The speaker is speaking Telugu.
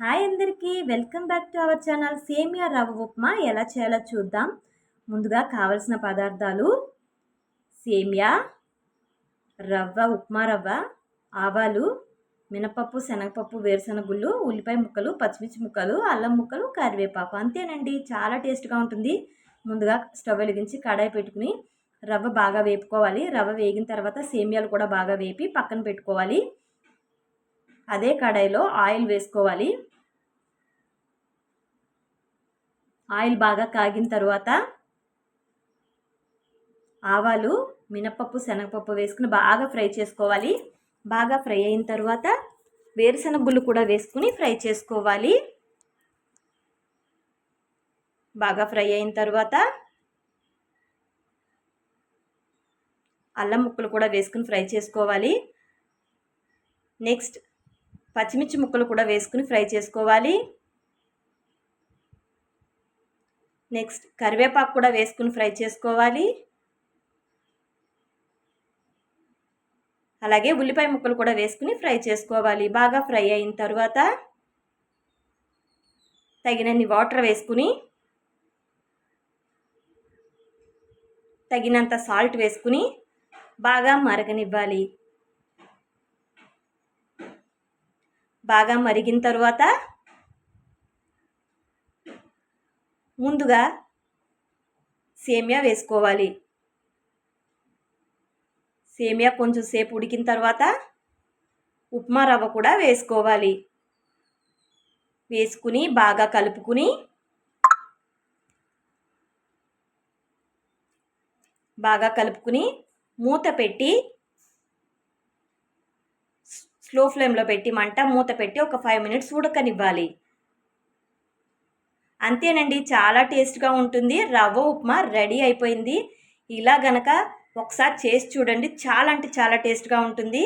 హాయ్ అందరికీ welcome back to our channel. సేమియా రవ్వ ఉప్మా ఎలా చేయాలో చూద్దాం. ముందుగా కావలసిన పదార్థాలు సేమియా రవ్వ ఉప్మా రవ్వ ఆవాలు మినపప్పు శనగపప్పు వేరుశనగుళ్ళు ఉల్లిపాయ ముక్కలు పచ్చిమిర్చి ముక్కలు అల్లం ముక్కలు కరివేపాకు అంతేనండి. చాలా టేస్ట్గా ఉంటుంది. ముందుగా స్టవ్ వెలిగించి కడాయి పెట్టుకుని రవ్వ బాగా వేపుకోవాలి. రవ్వ వేగిన తర్వాత సేమియాలు కూడా బాగా వేపి పక్కన పెట్టుకోవాలి. అదే కడాయిలో ఆయిల్ వేసుకోవాలి. ఆయిల్ బాగా కాగిన తర్వాత ఆవాలు మినపప్పు శనగపప్పు వేసుకుని బాగా ఫ్రై చేసుకోవాలి. బాగా ఫ్రై అయిన తర్వాత వేరుశనగ కూడా వేసుకుని ఫ్రై చేసుకోవాలి. బాగా ఫ్రై అయిన తర్వాత అల్లం ముక్కలు కూడా వేసుకుని ఫ్రై చేసుకోవాలి. నెక్స్ట్ పచ్చిమిర్చి ముక్కలు కూడా వేసుకుని ఫ్రై చేసుకోవాలి. నెక్స్ట్ కరివేపాకు కూడా వేసుకుని ఫ్రై చేసుకోవాలి. అలాగే ఉల్లిపాయ ముక్కలు కూడా వేసుకుని ఫ్రై చేసుకోవాలి. బాగా ఫ్రై అయిన తర్వాత తగినన్ని వాటర్ వేసుకుని తగినంత సాల్ట్ వేసుకుని బాగా మరగనివ్వాలి. బాగా మరిగిన తర్వాత ముందుగా సేమియా వేసుకోవాలి. సేమియా కొంచెం సేపు ఉడికిన తర్వాత ఉప్మా రవ్వ కూడా వేసుకోవాలి. వేసుకుని బాగా కలుపుకుని బాగా కలుపుకుని మూత పెట్టి స్లో ఫ్లేమ్లో పెట్టి మంట మూత పెట్టి ఒక ఫైవ్ మినిట్స్ ఉడకనివ్వాలి. అంతేనండి చాలా టేస్ట్గా ఉంటుంది. రవ్వ ఉప్మా రెడీ అయిపోయింది. ఇలా గనక ఒకసారి చేసి చూడండి చాలా అంటే చాలా టేస్ట్గా ఉంటుంది.